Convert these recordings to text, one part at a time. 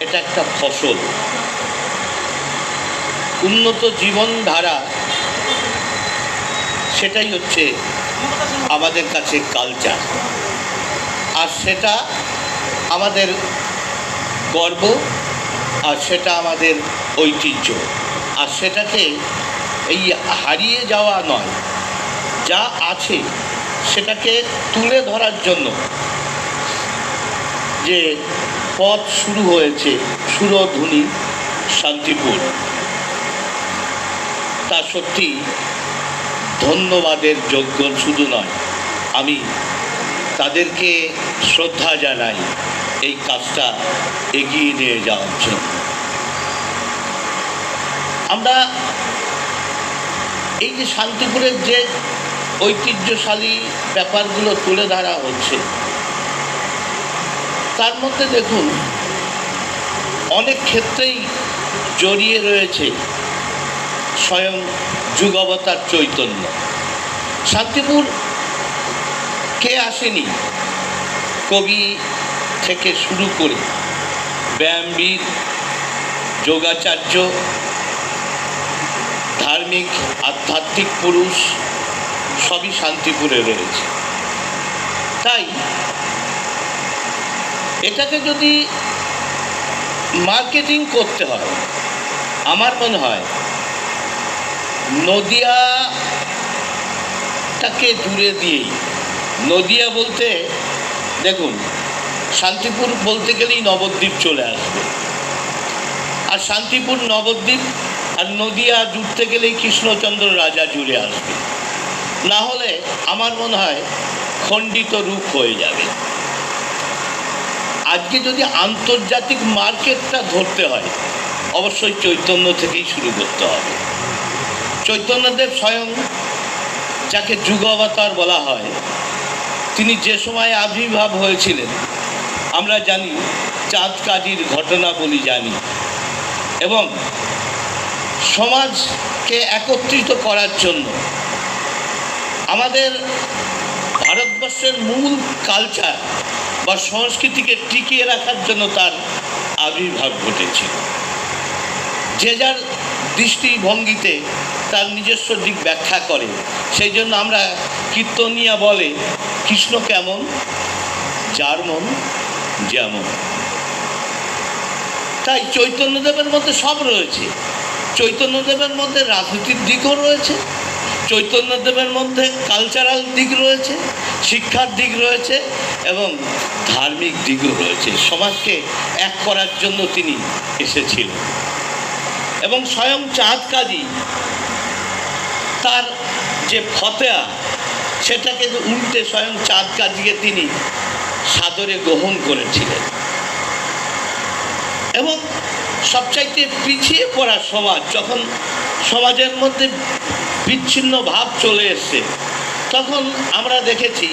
এটা একটা ফসল। উন্নত জীবনধারা, সেটাই হচ্ছে আমাদের কাছে কালচার আর সেটা আমাদের গর্ব, আর সেটা আমাদের ঐতিহ্য। আর সেটাকে এই হারিয়ে যাওয়া নয়, যা আছে, সেটাকে তুলে ধরার জন্য যে পথ শুরু হয়েছে সুরধুনি শান্তিপুর। তা সত্যি ধন্যবাদের যোগ্য শুধু নয়, আমি তাদেরকে শ্রদ্ধা জানাই এই কাজটা এগিয়ে নিয়ে যাওয়ার জন্য। আমরা এই যে শান্তিপুরের যে ঐতিহ্যশালী ব্যাপারগুলো তুলে ধরা হচ্ছে তার মধ্যে দেখুন, অনেক ক্ষেত্রেই জড়িয়ে রয়েছে স্বয়ং যুগবতার চৈতন্য। শান্তিপুর কে আসেনি? কবি থেকে শুরু করে ব্যায়ামবীর যোগাচার্য, ধার্মিক, আধ্যাত্মিক পুরুষ সবই শান্তিপুরে রয়েছে। তাই এটাকে যদি মার্কেটিং করতে হয়, আমার মনে হয় নদিয়াটাকে দূরে দিয়েই, নদিয়া বলতে, দেখুন, শান্তিপুর বলতে গেলেই নবদ্বীপ চলে আসবে। আর শান্তিপুর, নবদ্বীপ আর নদিয়া জুড়তে গেলেই কৃষ্ণচন্দ্র রাজা জুড়ে আসবে। না হলে আমার মনে হয় খণ্ডিত রূপ হয়ে যাবে। আজকে যদি আন্তর্জাতিক মার্কেটটা ধরতে হয়, অবশ্যই চৈতন্য থেকেই শুরু করতে হবে। চৈতন্যদেব স্বয়ং যাকে যুগ অবতার বলা হয়, তিনি যে সময় আবির্ভাব হয়েছিলেন, আমরা জানি, চাঁদ কাজির ঘটনা বলি জানি। এবং সমাজকে একত্রিত করার জন্য আমাদের ভারতবর্ষের মূল কালচার বা সংস্কৃতিকে টিকিয়ে রাখার জন্য তার আবির্ভাব ঘটেছিল যে যার দৃষ্টিভঙ্গিতে তার নিজস্ব দিক ব্যাখ্যা করে, সেই জন্য আমরা কীর্তনিয়া বলে, কৃষ্ণ কেমন যার মন যেমন। তাই চৈতন্যদেবের মধ্যে সব রয়েছে। চৈতন্যদেবের মধ্যে রাজনীতির দিকও রয়েছে, চৈতন্যদেবের মধ্যে কালচারাল দিক রয়েছে, শিক্ষার দিক রয়েছে, এবং ধার্মিক দিকও রয়েছে। সমাজকে এক করার জন্য তিনি এসেছিলেন। এবং স্বয়ং চাঁদ কাজী তার যে ফতেয়া, সেটাকে উল্টে স্বয়ং চাঁদ কাজীকে তিনি সাদরে গ্রহণ করেছিলেন। এবং সবচাইতে পিছিয়ে পড়া সমাজ, যখন সমাজের মধ্যে বিচ্ছিন্ন ভাব চলে এসছে, তখন আমরা দেখেছি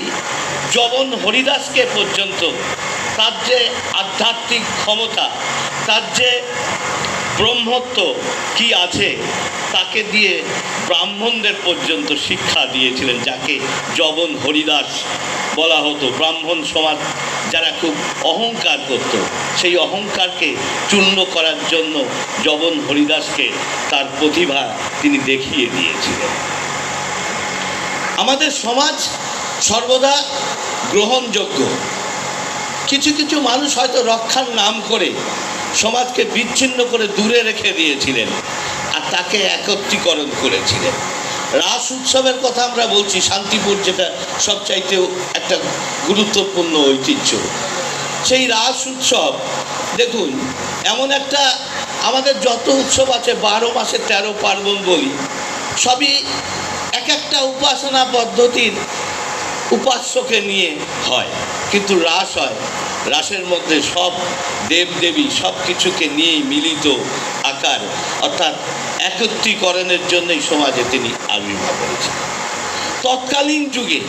জবন হরিদাসকে পর্যন্ত, তার যে আধ্যাত্মিক ক্ষমতা, তার যে ব্রহ্মত্ব কি আছে, তাকে দিয়ে ব্রাহ্মণদের পর্যন্ত শিক্ষা দিয়েছিলেন, যাকে জবন হরিদাস বলা হতো। ব্রাহ্মণ সমাজ যারা খুব অহংকার করত, সেই অহংকারকে চূর্ণ করার জন্য জবন হরিদাসকে তার প্রতিভা তিনি দেখিয়ে দিয়েছিলেন। আমাদের সমাজ সর্বদা গ্রহণযোগ্য। কিছু কিছু মানুষ হয়তো রক্ষার নাম করে সমাজকে বিচ্ছিন্ন করে দূরে রেখে দিয়েছিলেন আর তাকে একত্রীকরণ করেছিলেন। রাস উৎসবের কথা আমরা বলছি, শান্তিপুর যেটা সবচাইতে একটা গুরুত্বপূর্ণ ঐতিহ্য। সেই রাস উৎসব, দেখুন, এমন একটা আমাদের যত উৎসব আছে, বারো মাসে তেরো পার্বণ বলি, সবই এক একটা উপাসনা পদ্ধতির উপাস্যকে নিয়ে হয়, কিন্তু রাস হয়। রাসের মধ্যে সব দেবদেবী সব কিছুকে নিয়েই মিলিত আকার, অর্থাৎ একত্রীকরণের জন্যই সমাজে তিনি আবির্ভাব করেছেন তৎকালীন যুগে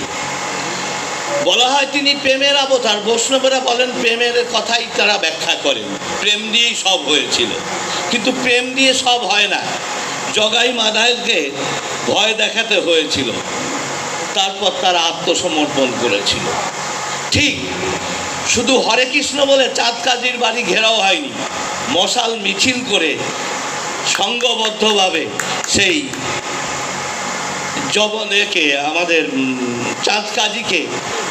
বলা হয় তিনি প্রেমের অবতার। বৈষ্ণবেরা বলেন, প্রেমের কথাই তারা ব্যাখ্যা করেন। প্রেম দিয়েই সব হয়েছিল। কিন্তু প্রেম দিয়ে সব হয় না। জগাই মাদায়কে ভয় দেখাতে হয়েছিল। তারপর তারা আত্মসমর্পণ করেছিল। ঠিক, শুধু হরে কৃষ্ণ বলে চাঁদ কাজীর বাড়ি ঘেরাও হয়নি, মশাল মিছিল করে সংঘবদ্ধভাবে সেই জবনেকে, আমাদের চাঁদ কাজীকে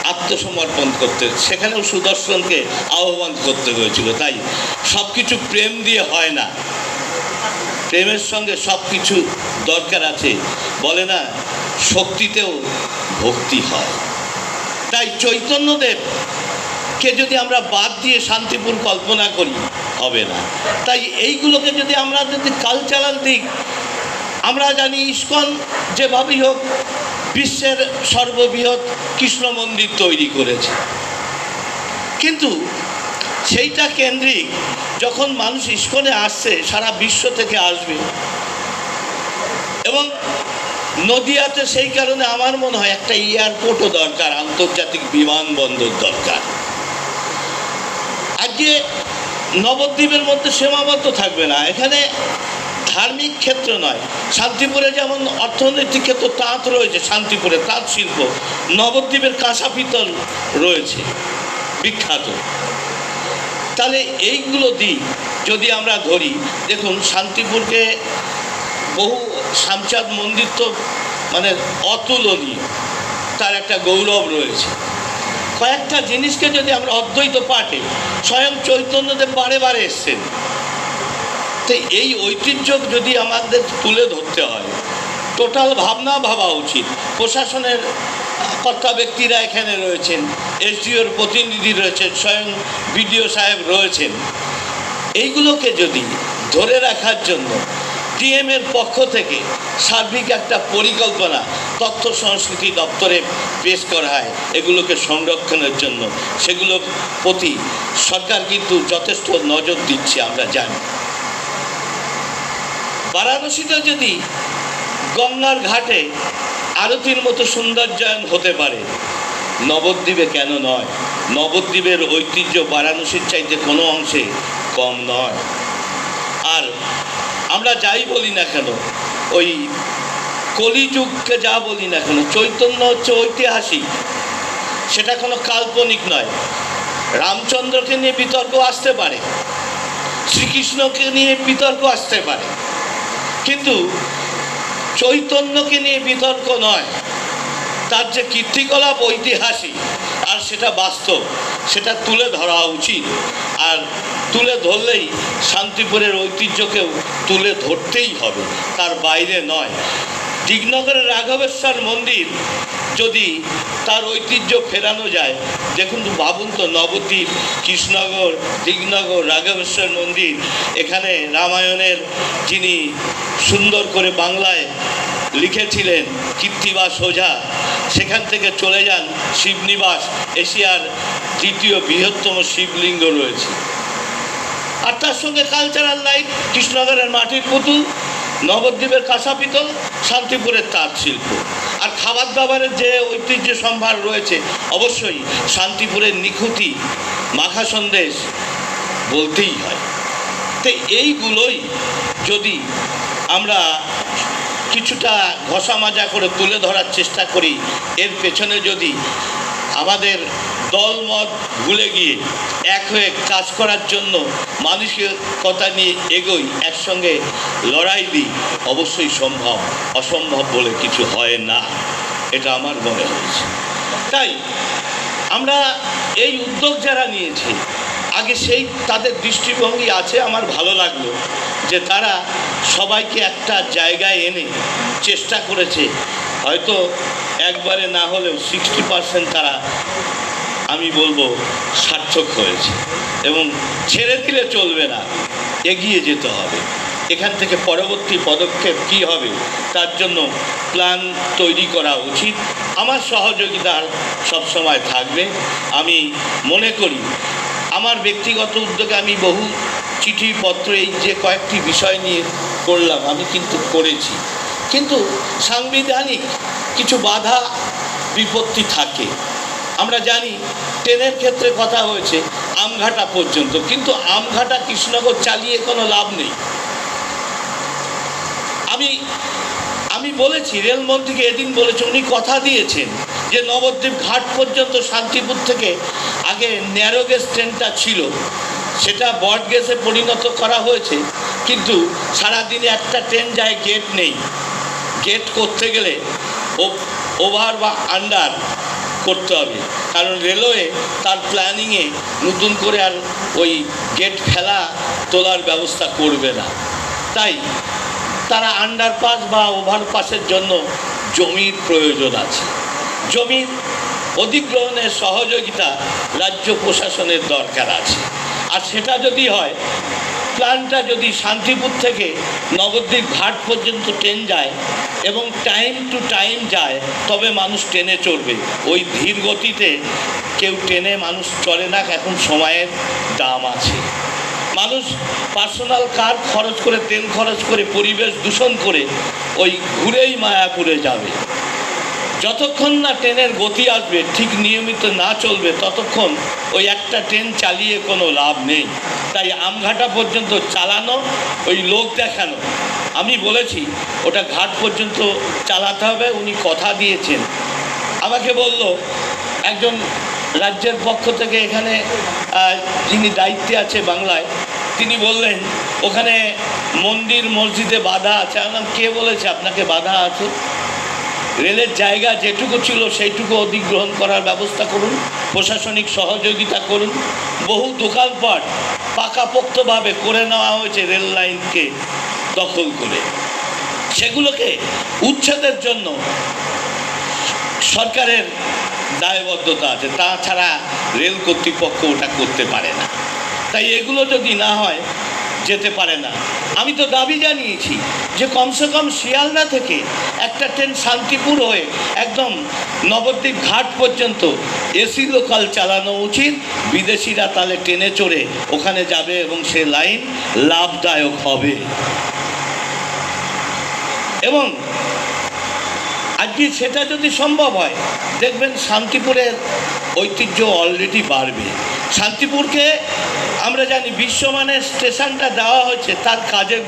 আত্মসমর্পণ করতে, সেখানেও সুদর্শনকে আহ্বান করতে হয়েছিল। তাই সব কিছু প্রেম দিয়ে হয় না। প্রেমের সঙ্গে সব কিছু দরকার আছে। বলে না শক্তিতেও ভক্তি হয়। তাই চৈতন্যদেব কে যদি আমরা বাদ দিয়ে শান্তিপুর কল্পনা করি, হবে না। তাই এইগুলোকে যদি আমরা যদি কালচারাল দিক, আমরা জানি ইস্কন যেভাবেই হোক বিশ্বের সর্ববৃহৎ কৃষ্ণ মন্দির তৈরি করেছে। কিন্তু সেইটা কেন্দ্রিক যখন মানুষ ইস্কনে আসছে, সারা বিশ্ব থেকে আসবে। এবং নদিয়াতে সেই কারণে আমার মনে হয় একটা এয়ারপোর্টও দরকার, আন্তর্জাতিক বিমানবন্দর দরকার। আজকে নবদ্বীপের মধ্যে সীমাবদ্ধ থাকবে না, এখানে ধার্মিক ক্ষেত্র নয়। শান্তিপুরে যেমন অর্থনৈতিক ক্ষেত্র তাঁত রয়েছে, শান্তিপুরে তাঁত শিল্প, নবদ্বীপের কাঁসা পিতল রয়েছে, বিখ্যাত। তাহলে এইগুলো দিক যদি আমরা ধরি, দেখুন শান্তিপুরকে বহু শামচাঁদ মন্দির তো মানে অতুলনীয়, তার একটা গৌরব রয়েছে। কয়েকটা জিনিসকে যদি আমরা অদ্বৈত পাঠে, স্বয়ং চৈতন্যদেব বারে বারে এসছেন, তো এই ঐতিহ্য যদি আমাদের তুলে ধরতে হয়, টোটাল ভাবনা ভাবা উচিত। প্রশাসনের কর্তা ব্যক্তিরা এখানে রয়েছেন, এসডিওর প্রতিনিধি রয়েছেন, স্বয়ং বিডিও সাহেব রয়েছেন। এইগুলোকে যদি ধরে রাখার জন্য ডিএমের পক্ষ থেকে সার্বিক একটা পরিকল্পনা তথ্য সংস্কৃতি দপ্তরে পেশ করা হয়। এগুলোকে সংরক্ষণের জন্য। সেগুলোর প্রতি সরকার কিন্তু যথেষ্ট নজর দিচ্ছে, আমরা জানি। বারাণসীতে যদি গঙ্গার ঘাটে আরতির মতো সৌন্দর্যায়ন হতে পারে, নবদ্বীপে কেন নয়? নবদ্বীপের ঐতিহ্য বারাণসীর চাইতে কোনো অংশে কম নয়। আর আমরা যাই বলি না কেন, ওই কলিযুগকে যা বলি না কেন, চৈতন্য হচ্ছে ঐতিহাসিক, সেটা কোনো কাল্পনিক নয়। রামচন্দ্রকে নিয়ে বিতর্ক আসতে পারে, শ্রীকৃষ্ণকে নিয়ে বিতর্ক আসতে পারে, কিন্তু চৈতন্যকে নিয়ে বিতর্ক নয়, তার যে কীর্তিকলাপ ঐতিহাসিক আর সেটা বাস্তব, সেটা তুলে ধরা উচিত। আর তুলে ধরলেই শান্তিপুরের ঐতিহ্যকেও তুলে ধরতেই হবে, তার বাইরে নয়। দিগনগরের রাঘবেশ্বর মন্দির যদি তার ঐতিহ্য ফেরানো যায়, দেখুন তো ভাবুন তো, নবদ্বীপ, কৃষ্ণনগর দিগনগর রাঘবেশ্বর মন্দির, এখানে রামায়ণের যিনি সুন্দর করে বাংলায় লিখেছিলেন কীর্তিবাস ওঝা সেখান থেকে চলে যান শিবনিবাস, এশিয়ার তৃতীয় বৃহত্তম শিবলিঙ্গ রয়েছে। আর তার সঙ্গে কালচারাল লাইফ কৃষ্ণনগরের মাটির পুতুল, নবদ্বীপের কাঁসা পিতল, শান্তিপুরের তাঁত শিল্প। আর খাবার দাবারের যে ঐতিহ্য সম্ভার রয়েছে, অবশ্যই শান্তিপুরের নিখুঁতি মাখা সন্দেশ বলতেই হয়। তো এইগুলোই যদি আমরা কিছুটা ঘষা মাজা করে তুলে ধরার চেষ্টা করি। এর পেছনে যদি আমাদের দলমত ভুলে গিয়ে এক হয়ে কাজ করার জন্য মানুষের কথা নিয়ে এগোই, একসঙ্গে লড়াই দিই, অবশ্যই সম্ভব, অসম্ভব বলে কিছু হয় না। এটা আমার মনে হয়েছে। তাই আমরা এই উদ্যোগ যারা নিয়েছে আগে সেই তাদের দৃষ্টিভঙ্গি আছে, আমার ভালো লাগল যে তারা সবাইকে একটা জায়গায় এনে চেষ্টা করেছে। হয়তো একবারে না হলেও সিক্সটি পার্সেন্ট তারা, আমি বলব, সার্থক হয়েছে। এবং ছেড়ে দিলে চলবে না, এগিয়ে যেতে হবে। এখান থেকে পরবর্তী পদক্ষেপ কী হবে, তার জন্য প্ল্যান তৈরি করা উচিত। আমার সহযোগিতা সবসময় থাকবে। আমি মনে করি আমার ব্যক্তিগত উদ্যোগে আমি বহু চিঠিপত্র এই যে কয়েকটি বিষয় নিয়ে করলাম, আমি কিন্তু করেছি। কিন্তু সাংবিধানিক কিছু বাধা বিপত্তি থাকে। আমরা জানি ট্রেনের ক্ষেত্রে কথা হয়েছে, আমঘাটা পর্যন্ত, কিন্তু আমঘাটা কৃষ্ণনগর চালিয়ে কোনো লাভ নেই। আমি আমি বলেছি, রেলমন্ত্রীকে এদিন বলেছি, উনি কথা দিয়েছেন যে নবদ্বীপ ঘাট পর্যন্ত শান্তিপুর থেকে আগে ন্যারো ন্যারোগেজ ট্রেনটা ছিল, সেটা বট গেসে পরিণত করা হয়েছে, কিন্তু সারাদিনে একটা ট্রেন যায় গেট নেই। গেট করতে গেলে ওভার বা আন্ডার করতে হবে। কারণ রেলওয়ে তার প্ল্যানিংয়ে নতুন করে আর ওই গেট ফেলা তোলার ব্যবস্থা করবে না। তাই তারা আন্ডারপাস বা ওভারপাসের জন্য জমির প্রয়োজন আছে। জমির অধিগ্রহণের সহযোগিতা রাজ্য প্রশাসনের দরকার আছে। আর সেটা যদি হয় প্ল্যানটা যদি শান্তিপুর থেকে নবদ্বীপ ঘাট পর্যন্ত ট্রেন যায় এবং টাইম টু টাইম যায়, তবে মানুষ ট্রেনে চড়বে। ওই ধীর গতিতে কেউ ট্রেনে মানুষ চলে না, এখন সময়ের দাম আছে। মানুষ পার্সোনাল কার খরচ করে তেল খরচ করে, পরিবেশ দূষণ করে ওই ঘুরেই মায়াপুরে যাবে। যতক্ষণ না ট্রেনের গতি আসবে, ঠিক নিয়মিত না চলবে, ততক্ষণ ওই একটা ট্রেন চালিয়ে কোনো লাভ নেই। তাই আমঘাটা পর্যন্ত চালানো, ওই লোক দেখানো। আমি বলেছি, ওটা ঘাট পর্যন্ত চালাতে হবে, উনি কথা দিয়েছেন। আমাকে বলল, একজন রাজ্যের পক্ষ থেকে এখানে যিনি দায়িত্বে আছে বাংলায়, তিনি বললেন, ওখানে মন্দির, মসজিদে বাধা আছে। আমি কে বলেছে আপনাকে বাধা আছে? রেলের জায়গা যেটুকু ছিল সেইটুকু অধিগ্রহণ করার ব্যবস্থা করুন, প্রশাসনিক সহযোগিতা করুন। বহু দোকানপাট পাকাপোক্তভাবে করে নেওয়া হয়েছে রেল লাইনকে দখল করে। সেগুলোকে উচ্ছেদের জন্য সরকারের দায়বদ্ধতা আছে, তাছাড়া রেল কর্তৃপক্ষ ওটা করতে পারে না। তাই এগুলো যদি না হয় যেতে পারে না। আমি তো দাবি জানিয়েছি যে কমসে কম শিয়ালদা থেকে একটা ট্রেন শান্তিপুর হয়ে একদম নবদ্বীপ ঘাট পর্যন্ত এসি লোকাল চালানো উচিত। বিদেশিরা তাহলে ট্রেনে চড়ে ওখানে যাবে এবং সে লাইন লাভদায়ক হবে। এবং আজকে সেটা যদি সম্ভব হয়? দেখবেন শান্তিপুরের ঐতিহ্য অলরেডি বাড়বে। শান্তিপুরকে আমরা জানি বিশ্বমানের স্টেশনটা দেওয়া হয়েছে, তার কাজের